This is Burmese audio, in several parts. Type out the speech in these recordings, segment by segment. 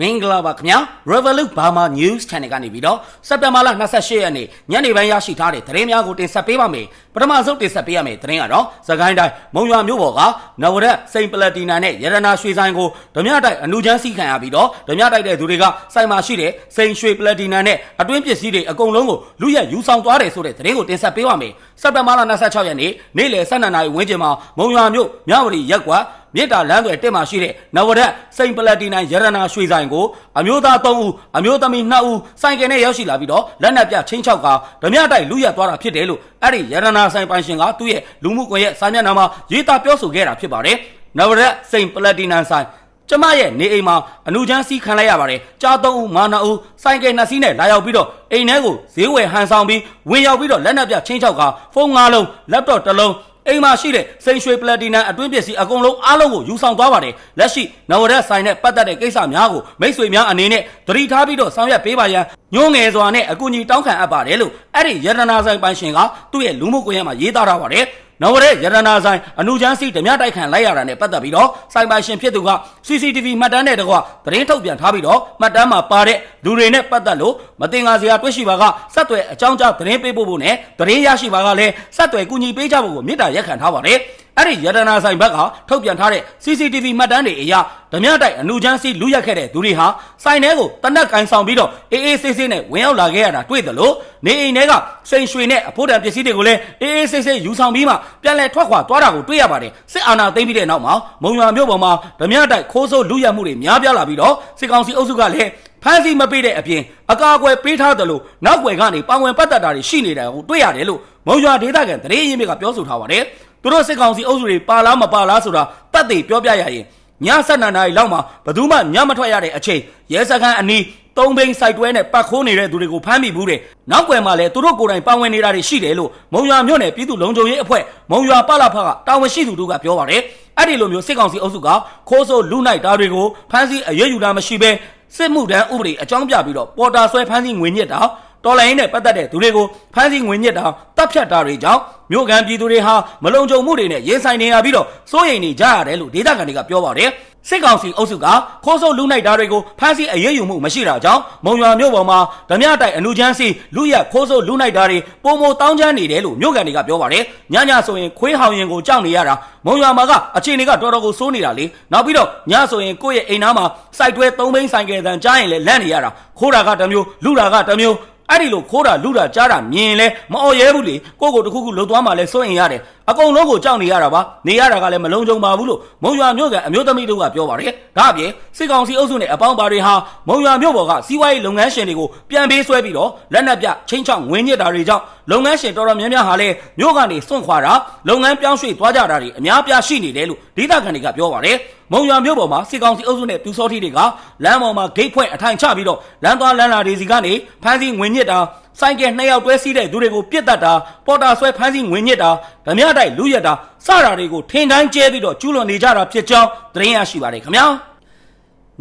မင်္ဂလာပါခင်ဗျာ Revolut Burma News Channel ကနေပြီးတော့စက်တင်ဘာလ28ရက်နေ့ညနေပိုင်းရရှိထားတဲ့သတင်းများကိုတင်ဆက်ပေးပါမယ်ပထမဆုံးတင်ဆက်ပေးရမယ့်သတင်းကတော့စကိုင်းတိုင်းမုံရွာမြို့ပေါ်ကနဝရက်စိန်ပလက်တီနာနဲ့ရတနာရွှေဆိုင်ကိုဓမြတိုက်အနုချမ်းစီးခံရပြီးတော့ဓမြတိုက်တဲ့သူတွေကစိုက်မှာရှိတဲ့စိန်ရွှေပလက်တီနာနဲ့အတွင်းပစ္စည်းတွေအကုန်လုံးကိုလူရက်ယူဆောင်သွားတယ်ဆိုတဲ့သတင်းကိုတင်ဆက်ပေးပါမယ်စက်တင်ဘာလ26ရက်နေ့နေ့လယ်12နာရီဝန်းကျင်မှာမုံရွာမြို့မြဝတီရက်ကွာ မြစ်တာလမ်းတွေတက်မှရှိတဲ့နဝရက်စိန်ပလက်တီနိုင်ရတနာရွှေဆိုင်ကိုအမျိုးသား3ဦးအမျိုးသမီး2ဦးစိုင်ကယ်နဲ့ရောက်ရှိလာပြီးတော့လက်နက်ပြချင်းချောက်ကဓမြတိုက်လူရက်သွားတာဖြစ်တယ်လို့အဲ့ဒီရတနာဆိုင်ပိုင်ရှင်ကသူ့ရဲ့လူမှုကွန်ရက်စာမျက်နှာမှာရေးသားပြောဆိုခဲ့တာဖြစ်ပါတယ်နဝရက်စိန်ပလက်တီနိုင်ဆိုင်ကျမရဲ့နေအိမ်မှာအနုချမ်းစီးခံလိုက်ရပါတယ်။ကြားသုံးဦးမာနာဦးစိုင်ကယ်နှစ်စီးနဲ့လာရောက်ပြီးတော့အိမ်ထဲကိုဈေးဝယ်ဟန်ဆောင်ပြီးဝင်ရောက်ပြီးတော့လက်နက်ပြချင်းချောက်ကဖုန်း၅လုံး၊လက်တော့တစ်လုံး အိမ်မှာရှိတဲ့စိန်ရွှေပလက်တီနမ်အတွင်းပစ္စည်းအကုန်လုံးအားလုံးကိုယူဆောင်သွားပါတယ်လက်ရှိနဝရက်ဆိုင်နဲ့ပတ်သက်တဲ့ကိစ္စများကိုမိတ်ဆွေများအနေနဲ့သတိထားပြီးတော့ဆောင်ရွက်ပေးပါရန်ညှိုးငယ်စွာနဲ့အကူအညီတောင်းခံအပ်ပါတယ်လို့အဲ့ဒီရတနာဆိုင်ပိုင်ရှင်ကသူ့ရဲ့လူမှုကွန်ရက်မှာရေးသားထားပါတယ် နဝရဲရတနာဆိုင်အနုချမ်းစီဓမြတိုက်ခံလိုက်ရတာနဲ့ပတ်သက်ပြီးတော့ဆိုင်ပိုင်ရှင်ဖြစ်သူက CCTV မှတ်တမ်းနဲ့တကွသတင်းထုတ်ပြန်ထားပြီးတော့မှတ်တမ်းမှာပါတဲ့လူတွေနဲ့ပတ်သက်လို့မတင်ငါစရာတွေ့ရှိပါကဆက်သွယ်အကြောင်းကြားသတင်းပေးပို့ဖို့နဲ့သတင်းရရှိပါကလည်းဆက်သွယ်ကူညီပေးကြဖို့ကိုမေတ္တာရက်ခံထားပါတယ် အဲ့ဒီရတနာဆိုင်ဘက်ကထုတ်ပြန်ထားတဲ့ CCTV မှတ်တမ်းတွေအရဓမြတိုက်အနုချမ်းစီလူရက်ခဲ့တဲ့သူတွေဟာဆိုင်ထဲကိုတနက်ကင်ဆောင်ပြီးတော့အေးအေးဆေးဆေးနဲ့ဝင်ရောက်လာခဲ့ရတာတွေ့တယ်လို့နေအိမ်ထဲကစိန်ရွှေနဲ့အဖို့တံပစ္စည်းတွေကိုလည်းအေးအေးဆေးဆေးယူဆောင်ပြီးမှပြန်လဲထွက်ခွာသွားတာကိုတွေ့ရပါတယ်စစ်အာဏာသိမ်းပြီးတဲ့နောက်မှာမုံရွာမြို့ပေါ်မှာဓမြတိုက်ခိုးဆိုးလူရက်မှုတွေများပြားလာပြီးတော့စစ်ကောင်စီအုပ်စုကလည်းဖမ်းဆီးမပေးတဲ့အပြင်အကာအကွယ်ပေးထားတယ်လို့နောက်ွယ်ကနေပါဝင်ပတ်သက်တာတွေရှိနေတာကိုတွေ့ရတယ်လို့မုံရွာဒေသခံသတင်းရင်းမြစ်ကပြောဆိုထားပါတယ် သူတို့စစ်ကောင်စီအုပ်စုတွေပါလားမပါလားဆိုတာတတ်သိပြောပြရရင်ည7နာရီလောက်မှာဘယ်သူမှညမထွက်ရတဲ့အချိန်ရဲစခန်းအနီးသုံးဘိန်းစိုက်တွဲနဲ့ပတ်ခိုးနေတဲ့သူတွေကိုဖမ်းမိဘူးတဲ့နောက်ွယ်မှာလည်းသူတို့ကိုယ်တိုင်ပါဝင်နေတာတွေရှိတယ်လို့မုံရွာမြို့နယ်ပြည်သူ့လုံခြုံရေးအဖွဲ့မုံရွာပလဖကတာဝန်ရှိသူတို့ကပြောပါတယ်အဲ့ဒီလိုမျိုးစစ်ကောင်စီအုပ်စုကခိုးဆိုးလူနိုင်တာတွေကိုဖမ်းဆီးအရေးယူတာမရှိဘဲစစ်မှုထမ်းဥပဒေအကြောင်းပြပြီးတော့ပေါ်တာဆွဲဖမ်းဆီးငွေညစ်တာ တော်လိုင်းနဲ့ပတ်သက်တဲ့သူတွေကိုဖမ်းဆီးငွေညစ်တာတပ်ဖြတ်တာတွေကြောင့်မြို့ကန်ပြည်သူတွေဟာမလုံခြုံမှုတွေနဲ့ရင်ဆိုင်နေရပြီးတော့စိုးရိမ်နေကြရတယ်လို့ဒေသခံတွေကပြောပါတယ်စစ်ကောင်စီအုပ်စုကခိုးဆိုးလူနိုင်တာတွေကိုဖမ်းဆီးအရေးယူမှုမရှိတာကြောင့်မုံရွာမြို့ပေါ်မှာဓမြတိုက်အနုချမ်းစီလူရက်ခိုးဆိုးလူနိုင်တာတွေပုံမတောင်းချမ်းနေတယ်လို့မြို့ကန်တွေကပြောပါတယ်ညညဆိုရင်ခွေးဟောင်ရင်ကိုကြောက်နေရတာမုံရွာမှာကအခြေအနေကတော်တော်ကိုစိုးနေတာလေနောက်ပြီးတော့ညဆိုရင်ကိုယ့်ရဲ့အိမ်သားမှာစိုက်တွဲသုံးဘိန်းဆိုင်ကယ်တန်ကြားရင်လည်းလန့်နေရတာခိုးတာကတစ်မျိုးလူတာကတစ်မျိုး အဲ့ဒီလိုခိုးတာလူတာကြားတာမြင်လဲမအော်ရဲဘူးလေကိုကိုတခုခုလှုပ်သွားမှလဲစိုးရင်ရတယ်အကုန်လုံးကိုကြောက်နေရတာပါနေရတာကလည်းမလုံးကြုံပါဘူးလို့မုံရွာမြို့ကအမျိုးသမီးတို့ကပြောပါတယ်ဒါအပြင်စစ်ကောင်စီအုပ်စုနဲ့အပေါင်းပါတွေဟာမုံရွာမြို့ပေါ်ကစီးပွားရေးလုပ်ငန်းရှင်တွေကိုပြန်ပေးဆွဲပြီးတော့လက်နက်ပြချင်းချောင်းငွေညစ်တာတွေကြောင့်လုပ်ငန်းရှင်တော်တော်များများဟာလည်းမြို့ကနေစွန့်ခွာတာလုပ်ငန်းပြောင်းရွှေ့သွားကြတာတွေအများပြားရှိနေတယ်လို့ဒေသခံတွေကပြောပါတယ် မုံရွာမြို့ပေါ်မှာစစ်ကောင်စီအုပ်စုနဲ့ပြူစောထီတွေကလမ်းပေါ်မှာဂိတ်ဖွင့်အထိုင်ချပြီးတော့လမ်းသွားလမ်းလာတွေစီကနေဖမ်းဆီးငွေညစ်တာဆိုင်ကယ်နှစ်ယောက်တွဲစီးတဲ့သူတွေကိုပြစ်တတ်တာပေါ်တာဆွဲဖမ်းဆီးငွေညစ်တာဓမြတိုက်လူရက်တာစတာတွေကိုထင်တိုင်းကျဲပြီးတော့ကျူးလွန်နေကြတာဖြစ်ကြောင်းသတင်းရရှိပါတယ်ခင်ဗျာ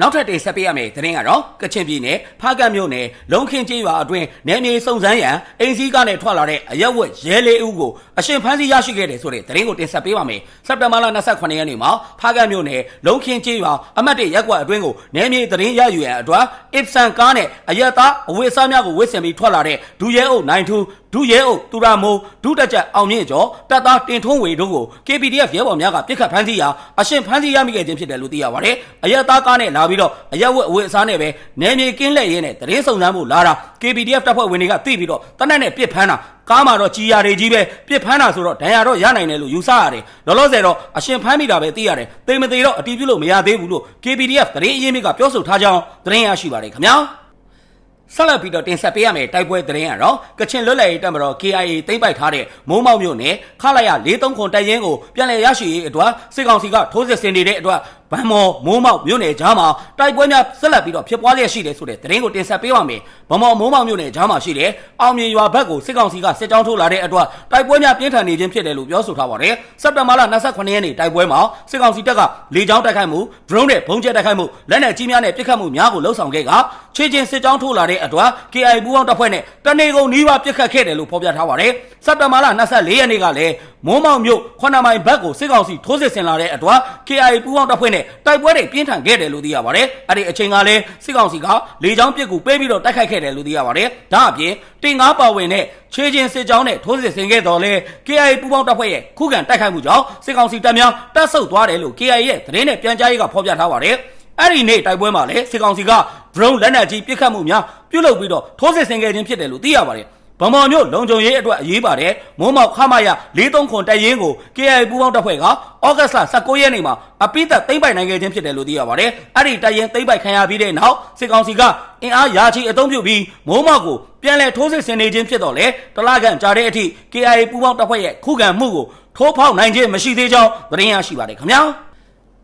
နောက်ထပ်တင်ဆက်ပေးရမယ့်သတင်းကတော့ကချင်ပြည်နယ်ဖားကတ်မြို့နယ်လုံခင်းကျေးရွာအတွင်းနယ်မြေစုံစမ်းရန်အင်းစည်းကနေထွက်လာတဲ့အရက်ဝက်ရဲလေးဦးကိုအရှင်ဖမ်းဆီးရရှိခဲ့တယ်ဆိုတဲ့သတင်းကိုတင်ဆက်ပေးပါမယ်။စက်တင်ဘာလ28ရက်နေ့မှာဖားကတ်မြို့နယ်လုံခင်းကျေးရွာအမှတ်၁ရက်ကွက်အတွင်းကိုနယ်မြေသတင်းရယူရန်အတွက်အစ်ဆန်ကားနဲ့အရက်သားအဝတ်အစားများကိုဝတ်ဆင်ပြီးထွက်လာတဲ့ဒူရဲအုပ်92ဒုရဲအုပ်သူရမိုးဒုတက်ချက်အောင်မြင့်ကျော်တပ်သားတင်ထုံးဝေတို့ကို KPDF ရဲဘော်များကပြစ်ခတ်ဖမ်းဆီးရာအရှင်ဖမ်းဆီးရမိခဲ့ခြင်းဖြစ်တယ်လို့သိရပါတယ်။အရက်သားကားနဲ့လာပြီးတော့အရက်ဝက်အဝတ်အစားနဲ့ပဲနယ်မြေကင်းလက်ရဲနဲ့တရင်စုံစမ်းဖို့လာတာ KPDF တပ်ဖွဲ့ဝင်တွေကသိပြီးတော့တနက်နဲ့ပြစ်ဖမ်းတာကားမှာတော့ကြီးရတွေကြီးပဲပြစ်ဖမ်းတာဆိုတော့ဒဏ်ရာတော့ရနိုင်တယ်လို့ယူဆရတယ်လောလောဆယ်တော့အရှင်ဖမ်းမိတာပဲသိရတယ်သိမသေးတော့အတီးပြုလို့မရသေးဘူးလို့ KPDF တရင်အရင်မြစ်ကပြောဆိုထားကြောင်းတရင်ရရှိပါတယ်ခင်ဗျာဆက်လက်ပြီးတော့တင်ဆက်ပေးရမယ့်တိုက်ပွဲသတင်းကတော့ကချင်လွတ်လပ်ရေးတပ်မတော် KIA သိမ်းပိုက်ထားတဲ့မိုးမောက်မြို့နယ်ခလာရ43ခွန်တိုက်ရင်ကိုပြန်လည်ရရှိရေးအတွက်စစ်ကောင်စီကထိုးစစ်ဆင်နေတဲ့အတွက်ဗန်မော်မိုးမောက်မြို့နယ်ကြားမှာတိုက်ပွဲများဆက်လက်ပြီးတော့ဖြစ်ပွားလျက်ရှိတယ်ဆိုတဲ့သတင်းကိုတင်ဆက်ပေးပါမယ်။ဗန်မော်မိုးမောက်မြို့နယ်ကြားမှာရှိတဲ့အောင်မြင်ရွာဘက်ကိုစစ်ကောင်စီကစစ်ကြောင်းထိုးလာတဲ့အတွက်တိုက်ပွဲများပြင်းထန်နေခြင်းဖြစ်တယ်လို့ပြောဆိုထားပါတယ်။စက်တင်ဘာလ28ရက်နေ့တိုက်ပွဲမှာစစ်ကောင်စီတပ်ကလေကြောင်းတိုက်ခိုက်မှု drone နဲ့ဘုံကျဲတိုက်ခိုက်မှုလက်နက်ကြီးများနဲ့ပစ်ခတ်မှုများကိုလှုံ့ဆော်ခဲ့ကချေချင်းစစ်ကြောင်းထိုးလာတဲ့အတွက် KI ပူးပေါင်းတပ်ဖွဲ့နဲ့တနေကုန်နီးပါးပစ်ခတ်ခဲ့တယ်လို့ဖော်ပြထားပါတယ်။စက်တင်ဘာလ24ရက်နေ့ကလည်းမိုးမောင်မြို့ခွန်နာမိုင်ဘက်ကိုစစ်ကောင်စီထိုးစစ်ဆင်လာတဲ့အတွက် KIA ပူးပေါင်းတပ်ဖွဲ့နဲ့တိုက်ပွဲတွေပြင်းထန်ခဲ့တယ်လို့သိရပါတယ်။အဲ့ဒီအချိန်ကလည်းစစ်ကောင်စီကလေကြောင်းပစ်ကူပေးပြီးတော့တိုက်ခိုက်ခဲ့တယ်လို့သိရပါတယ်။ဒါအပြင်တင်ငါပါဝင်တဲ့ခြေချင်းစစ်ကြောင်းနဲ့ထိုးစစ်ဆင်ခဲ့တော်လဲ KIA ပူးပေါင်းတပ်ဖွဲ့ရဲ့ခုခံတိုက်ခိုက်မှုကြောင့်စစ်ကောင်စီတပ်များတပ်ဆုတ်သွားတယ်လို့ KIA ရဲ့သတင်းနဲ့ပြန်ကြားရေးကဖော်ပြထားပါတယ်။အဲ့ဒီနေ့တိုက်ပွဲမှာလည်းစစ်ကောင်စီက drone လက်နက်ကြီးပစ်ခတ်မှုများပြုလုပ်ပြီးတော့ထိုးစစ်ဆင်ခဲ့ခြင်းဖြစ်တယ်လို့သိရပါတယ်။ ဗမော်မျိုးလုံခြုံရေးအတွက်အရေးပါတဲ့မိုးမောက်ခမရ43ခွန်တပ်ရင်းကို KIA ပူးပေါင်းတပ်ဖွဲ့ကဩဂတ်စ်လ19ရက်နေ့မှာအပိသက်သိမ့်ပိုက်နိုင်ခဲ့ခြင်းဖြစ်တယ်လို့သိရပါတယ်။အဲ့ဒီတပ်ရင်းသိမ့်ပိုက်ခံရပြီးတဲ့နောက်စစ်ကောင်စီကအင်အားရာချီအုံပြုပြီးမိုးမောက်ကိုပြန်လည်ထိုးစစ်ဆင်နေခြင်းဖြစ်တော့လေတလကန်ကြားတဲ့အထိ KIA ပူးပေါင်းတပ်ဖွဲ့ရဲ့ခုခံမှုကိုထိုးဖောက်နိုင်ခြင်းမရှိသေးကြောင်းသတင်းရရှိပါတယ်ခင်ဗျာ။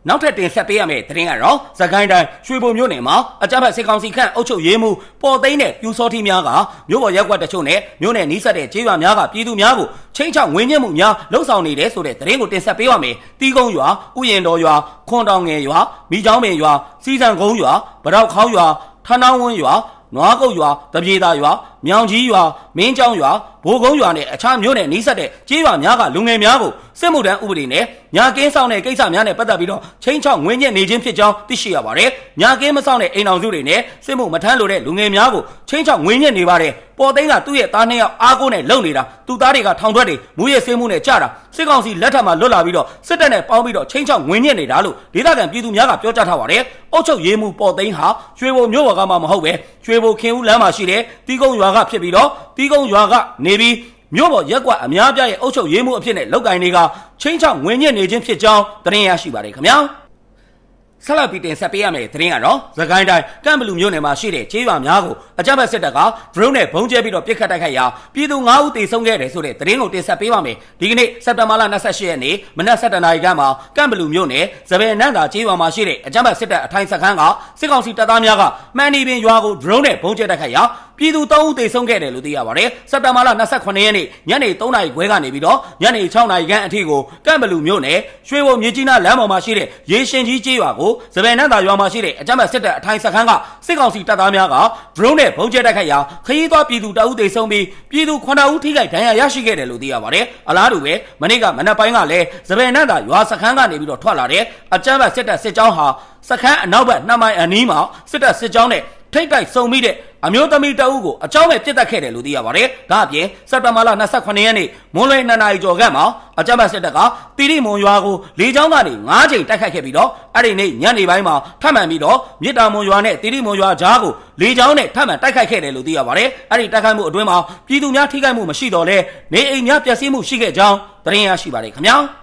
နောက်ထပ်တင်ဆက်ပေးရမယ့်သတင်းကတော့သခိုင်းတိုင်းရွှေဘုံမြို့နယ်မှာအကြမ်းဖက်စစ်ကောင်စီခန့်အုပ်ချုပ်ရေးမှူးပေါ်သိန်းတဲ့ပြူစောတိများကမြို့ပေါ်ရက်ကွက်တချို့နဲ့မြို့နယ်နီးစပ်တဲ့ကျေးရွာများကပြည်သူများကိုချင်းချောက်ဝင်းညက်မှုများလှုပ်ဆောင်နေတယ်ဆိုတဲ့သတင်းကိုတင်ဆက်ပေးပါမယ်။တီးကုန်းရွာ၊ဥယျင်တော်ရွာ၊ခွန်တောင်ငယ်ရွာ၊မိချောင်းပင်ရွာ၊စီစံကုန်းရွာ၊ဗတောက်ခေါင်းရွာ၊ထန်းတောင်းဝန်းရွာ နွားကုတ်ရွာတပြေသာရွာမြောင်ကြီးရွာမင်းကျောင်းရွာဘိုးကုန်းရွာနဲ့အခြားမြို့နယ်နီးစပ်တဲ့ကျေးရွာများကလူငယ်များကိုစစ်မှုထမ်းဥပဒေနဲ့ညာကင်းဆောင်တဲ့ကိစ္စများနဲ့ပတ်သက်ပြီးတော့ချင်းချောက်ငွေညက်နေခြင်းဖြစ်ကြောင်းသိရှိရပါတယ်။ညာကင်းမဆောင်တဲ့အိမ်အောင်စုတွေနဲ့စစ်မှုမထမ်းလိုတဲ့လူငယ်များကိုချင်းချောက်ငွေညက်နေပါတယ်။ ပေါ်သိန်းကသူ့ရဲ့သားနှစ်ယောက်အားကိုးနဲ့လုံနေတာသူသားတွေကထောင်ထွက်တွေမူရဲ့ဆေးမှုနဲ့ကြတာစစ်ကောင်စီလက်ထက်မှာလွတ်လာပြီးတော့စစ်တပ်နဲ့ပေါင်းပြီးတော့ချင်းချောက်ငွေညက်နေတာလို့ဒေသခံပြည်သူများကပြောကြားထားပါတယ်။အုတ်ချုပ်ရေးမှုပေါ်သိန်းဟာရွှေဘုံမြို့ပေါ်ကမှမဟုတ်ပဲရွှေဘုံခင်ဦးလမ်းမှာရှိတဲ့တီးကုန်းရွာကဖြစ်ပြီးတော့တီးကုန်းရွာကနေပြီးမြို့ပေါ်ရက်ကွက်အများပြားရဲ့အုပ်ချုပ်ရေးမှုအဖြစ်နဲ့လောက်ကင်တွေကချင်းချောက်ငွေညစ်နေခြင်းဖြစ်ကြောင်းသတင်းရရှိပါတယ်ခင်ဗျာ ဆက်လက်ပြီးတင်ဆက်ပေးရမယ့်သတင်းကတော့သခိုင်းတိုင်းကမ်ဘလူမြို့နယ်မှာရှိတဲ့ကျေးရွာများကိုအကြမ်းဖက်စစ်တပ်က drone နဲ့ဘုံကျဲပြီးတော့ပစ်ခတ်တိုက်ခိုက်ရာပြည်သူ9ဦးသေဆုံးခဲ့တယ်ဆိုတဲ့သတင်းကိုတင်ဆက်ပေးပါမယ်ဒီကနေ့စက်တဘာလ28ရက်နေ့မနက်7:00နာရီခန့်မှာကမ်ဘလူမြို့နယ်သဘယ်နန်းသာကျေးရွာမှာရှိတဲ့အကြမ်းဖက်စစ်တပ်အထိုင်စခန်းကစစ်ကောင်စီတပ်သားများကမှန်နီပင်ရွာကို drone နဲ့ဘုံကျဲတိုက်ခိုက်ရာ ပြည်သူ3ဦးသေဆုံးခဲ့တယ်လို့သိရပါတယ်။စက်တဘာလ28ရက်နေ့ညနေ3နာရီခွဲကနေပြီးတော့ညနေ6နာရီခန့်အထိကိုကမ်ဘလူမြို့နယ်ရွှေဘုံမြေကြီးနားလမ်းပေါ်မှာရှိတဲ့ရေရှင်ကြီးကျေးရွာကိုစပယ်နန်းသာရွာမှာရှိတဲ့အကြမ်းဖက်စစ်တပ်အထိုင်စခန်းကစစ်ကောင်စီတပ်သားများက drone နဲ့ဘုံကျဲတိုက်ခိုက်ရာခရီးသွားပြည်သူတအုပ်သေဆုံးပြီးပြည်သူ9ဦးထိခိုက်ဒဏ်ရာရရှိခဲ့တယ်လို့သိရပါတယ်။အလားတူပဲမနေ့ကမနက်ပိုင်းကလည်းစပယ်နန်းသာရွာစခန်းကနေပြီးတော့ထွက်လာတဲ့အကြမ်းဖက်စစ်တပ်စစ်ကြောင်းဟာစခန်းအနောက်ဘက်နှစ်မိုင်အနီးမှာစစ်တပ်စစ်ကြောင်းနဲ့ ထိတ်တိုက်စုံမိတဲ့အမျိုးသမီးတအုပ်ကိုအကြောင်းမဲ့ပြစ်တက်ခဲ့တယ်လို့သိရပါတယ်။ဒါအပြင်စက်တဘာလ28ရက်နေ့မွန်းလွဲ2နာရီကျော်ခန့်မှာအကြမ်းဖက်စစ်တပ်ကတီရီမွန်ရွာကိုလေကြောင်းကနေ9ချိန်တိုက်ခိုက်ခဲ့ပြီးတော့အဲ့ဒီနေ့ညနေပိုင်းမှာထပ်မံပြီးတော့မြစ်တာမွန်ရွာနဲ့တီရီမွန်ရွာကြားကိုလေကြောင်းနဲ့ထပ်မံတိုက်ခိုက်ခဲ့တယ်လို့သိရပါတယ်။အဲ့ဒီတိုက်ခိုက်မှုအတွင်းမှာပြည်သူများထိခိုက်မှုမရှိတော့လဲနေအိမ်များပျက်စီးမှုရှိခဲ့ကြောင်းသတင်းရရှိပါတယ်ခင်ဗျာ။